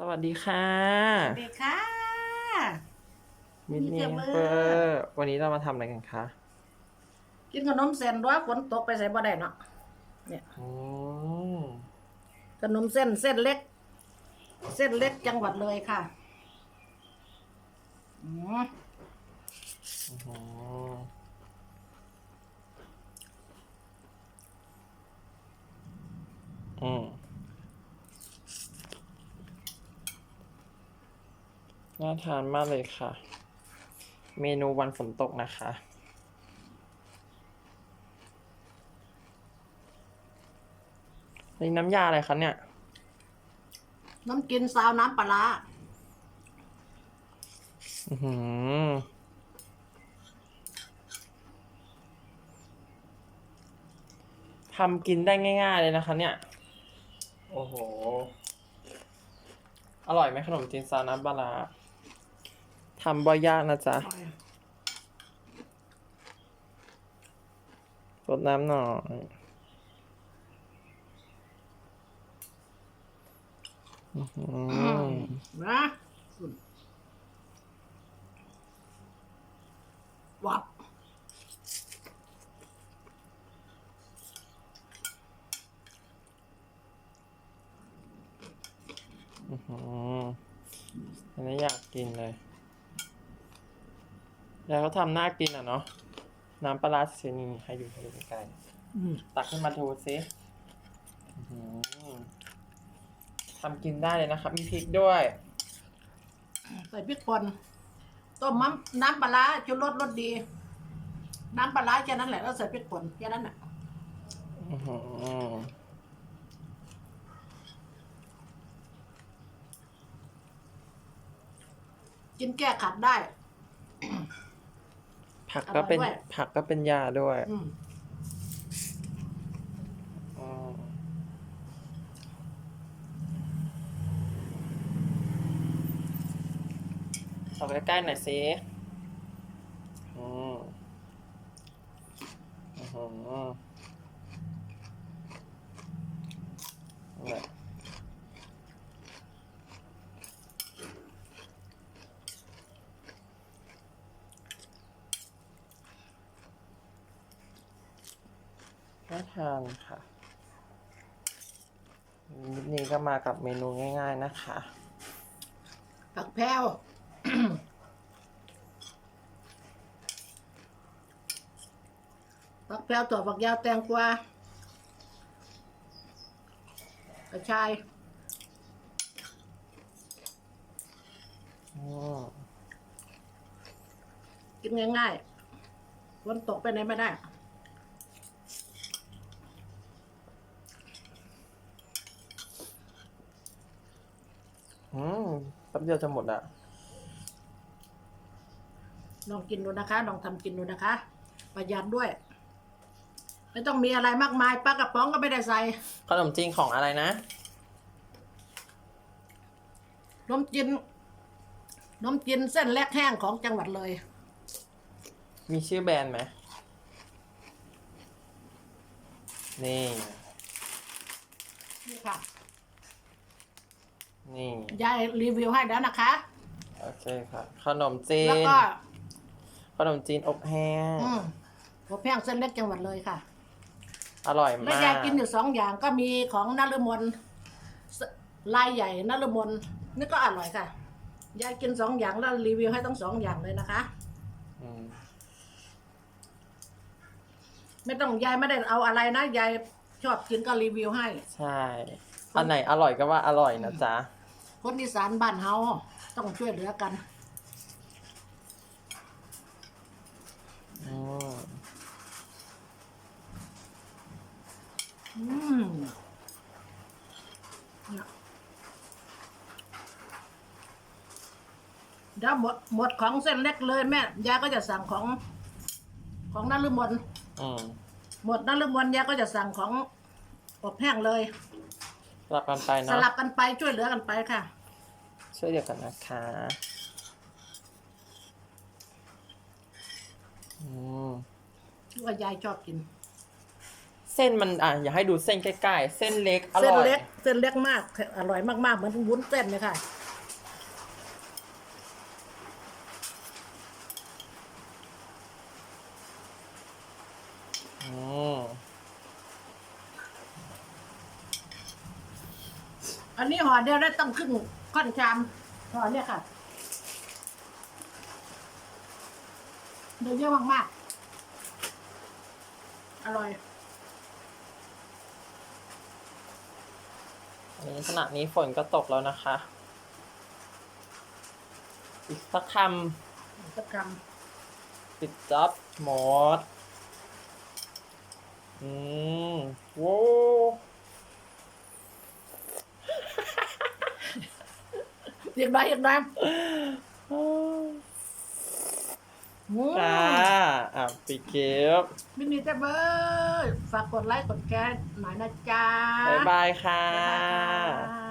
สวัสดีค่ะเด็กค่ะ มินมีนี่แต่เเบอร์ปอร์วันนี้เรามาทำอะไรกันคะกินขนมเส้นด้วยฝนตกไปใส่บ่ได้เนาะเนี่ยอืมขนมเส้นเส้นเล็ก เส้นเล็กจังหวัดเลยค่ะอืมอื้อหืออื น่าทานมากเลยค่ะ เมนูวันฝนตกนะคะ นี่น้ำยาอะไรคะเนี่ย น้ำกินซาวน้ำปลาร้าอือหือทำกินได้ง่ายๆเลยนะคะ เนี่ย โอ้โห อร่อยไหมขนมจีนซาวน้ำปลาร้าทำบ่ยากนะจ๊ะรดน้ำหน่อยนะวับอื้อหืออันนี้อยากกินเลย ยายเขาทำน่ากินอะเนาะน้ำปลาร้าเซนีให้ดูให้ดูใกล้อืมๆตักขึ้นมาดูซิอื้อหือทำกินได้เลยนะครับ มีพริกด้วย ใส่พริกป่นต้มน้ำน้ำปลาร้าจุรสรสดี น้ำปลาร้าแค่นั้นแหละแล้วใส่พริกป่นแค่นั้นน่ะอื้อหือกินแก้ขัดได้ ผักก็เป็นอร่อยด้วย ผักก็เป็นยาด้วยอืมอืมเอาใกล้ๆหน่อยสิอืมอื้อหือนั่นแหละน่าทานค่ะนิดนี้ก็มากับเมนูง่าย ๆนะคะ ผักแพรวผักแพรวตัวผักยาวแตงกวากระชายอืมกินง่ายๆฝนตกไปไหนไม่ได้ อืมแป๊บเดียวจะหมดอะ ลองกินดูนะคะลองทำกินดูนะคะ ประหยัดด้วย ไม่ต้องมีอะไรมากมายปลากระป๋องก็ไม่ได้ใส่ขนมจีนของอะไรนะ นมจีนนมจีนเส้นแลกแห้งของจังหวัดเลย มีชื่อแบรนด์ไหม นี่ นี่ค่ะ นี่ ยายรีวิวให้แล้วนะคะ โอเคค่ะ ขนมจีนแล้วก็ ขนมจีนอบแห้ง อืมหัวแพงเส้นเล็กจังหวัดเลยค่ะอร่อยแล้วมายายกกินอยู่สองอย่างก็มีของนฤมลสลายใหญ่นฤมลนี่ก็อร่อยค่ะยายกินสองอย่างแล้วรีวิวให้ทั้งสองอย่างเลยนะคะ อืมไม่ต้องยายไม่ได้เอาอะไรนะยายชอบกินก็รีวิวให้ ใช่ อันไหนอร่อยก็ว่าอร่อยนะจ๊ะ คนอีสานบ้านเฮาต้องช่วยเหลือกันอืมอืมเนี่ยเดี๋ยวหมดหมดของเส้นเล็กเลยแม่ยายก็จะสั่งของ ของนฤมลอืมหมดนฤมลยายก็จะสั่งของอบแห้งเลย สลับกันไปสเนาะ ลับกันไปช่วยเหลือกันไปค่ะ ช่วยเดียวกันนะคะอืมที่ว่ายายชอบกิน เส้นมันอะอยากให้ดูเส้นใกล้ๆ เส้นเล็กอเส้นร่อยเล็ก เส้นเล็กมาก อร่อยมากๆ เหมือนวุ้นเส้นเลยค่ะ อืมอันนี้ห่อเดียวได้ต้องครึ่ง ค่อนชามห่อเนี่ยค่ะเนื้อเยอะมากๆ อร่อย อันนี้ขณะนี้ฝนก็ตกแล้วนะคะ อีกสักคสักคำปิดจ็อบหมด อืมโว้ำอีกหน่อยอีกหน่อยอืมจ้าอะปิดเก็บมินิเจเบอร์ฝากกดไลค์กดแชร์หน่อยนะจ๊ะ บ๊ายบายค่ะ บ๊ายบายค่ะ